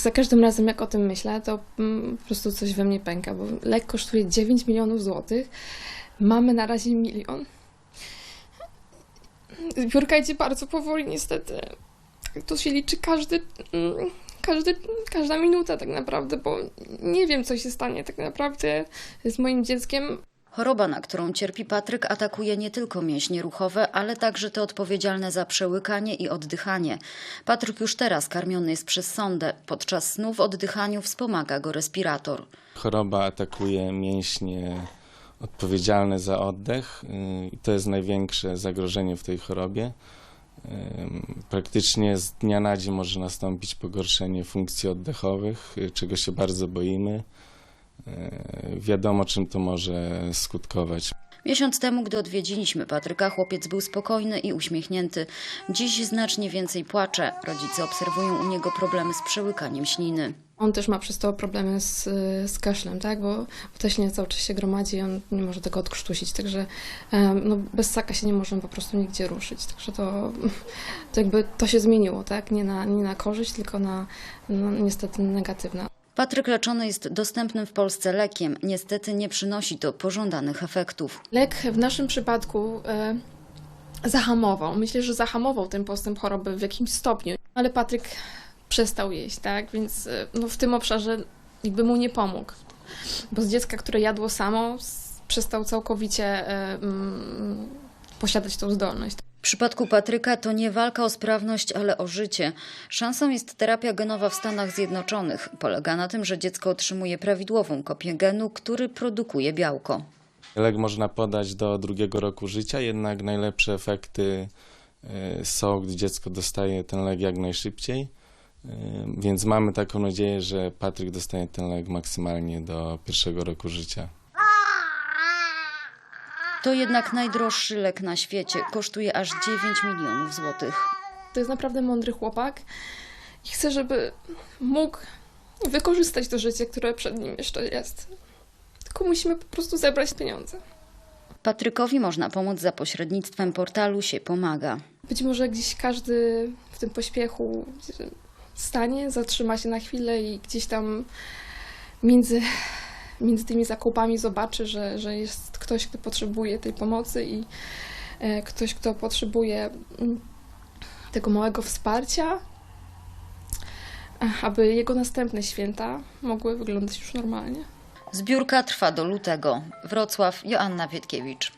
Za każdym razem, jak o tym myślę, to mm, po prostu coś we mnie pęka, bo lek kosztuje 9 milionów złotych. Mamy na razie milion. Zbiórka idzie bardzo powoli, niestety. Tu się liczy każdy, mm, każdy, każda minuta tak naprawdę, bo nie wiem, co się stanie tak naprawdę z moim dzieckiem. Choroba, na którą cierpi Patryk, atakuje nie tylko mięśnie ruchowe, ale także te odpowiedzialne za przełykanie i oddychanie. Patryk już teraz karmiony jest przez sondę. Podczas snu w oddychaniu wspomaga go respirator. Choroba atakuje mięśnie odpowiedzialne za oddech y, to jest największe zagrożenie w tej chorobie. Praktycznie z dnia na dzień może nastąpić pogorszenie funkcji oddechowych, y, czego się bardzo boimy. Wiadomo, czym to może skutkować. Miesiąc temu, gdy odwiedziliśmy Patryka, chłopiec był spokojny i uśmiechnięty. Dziś znacznie więcej płacze. Rodzice obserwują u niego problemy z przełykaniem śliny. On też ma przez to problemy z, z kaszlem, tak? Bo, bo ta ślina cały czas się gromadzi i on nie może tego odkrztusić, także no, bez saka się nie możemy po prostu nigdzie ruszyć. Także to, to jakby to się zmieniło, tak? Nie na, nie na korzyść, tylko na no, niestety negatywna. Patryk leczony jest dostępnym w Polsce lekiem. Niestety nie przynosi to pożądanych efektów. Lek w naszym przypadku e, zahamował. Myślę, że zahamował ten postęp choroby w jakimś stopniu, ale Patryk przestał jeść, tak? Więc e, no, w tym obszarze jakby mu nie pomógł. Bo z dziecka, które jadło samo, przestał całkowicie e, mm, posiadać tą zdolność. W przypadku Patryka to nie walka o sprawność, ale o życie. Szansą jest terapia genowa w Stanach Zjednoczonych. Polega na tym, że dziecko otrzymuje prawidłową kopię genu, który produkuje białko. Lek można podać do drugiego roku życia, jednak najlepsze efekty y, są, gdy dziecko dostaje ten lek jak najszybciej. Y, Więc mamy taką nadzieję, że Patryk dostanie ten lek maksymalnie do pierwszego roku życia. To jednak najdroższy lek na świecie. Kosztuje aż 9 milionów złotych. To jest naprawdę mądry chłopak i chcę, żeby mógł wykorzystać to życie, które przed nim jeszcze jest. Tylko musimy po prostu zebrać pieniądze. Patrykowi można pomóc za pośrednictwem portalu się pomaga. Być może gdzieś każdy w tym pośpiechu stanie, zatrzyma się na chwilę i gdzieś tam między, między tymi zakupami zobaczy, że, że jest ktoś, kto potrzebuje tej pomocy i e, ktoś, kto potrzebuje mm, tego małego wsparcia, aby jego następne święta mogły wyglądać już normalnie. Zbiórka trwa do lutego. Wrocław, Joanna Wietkiewicz.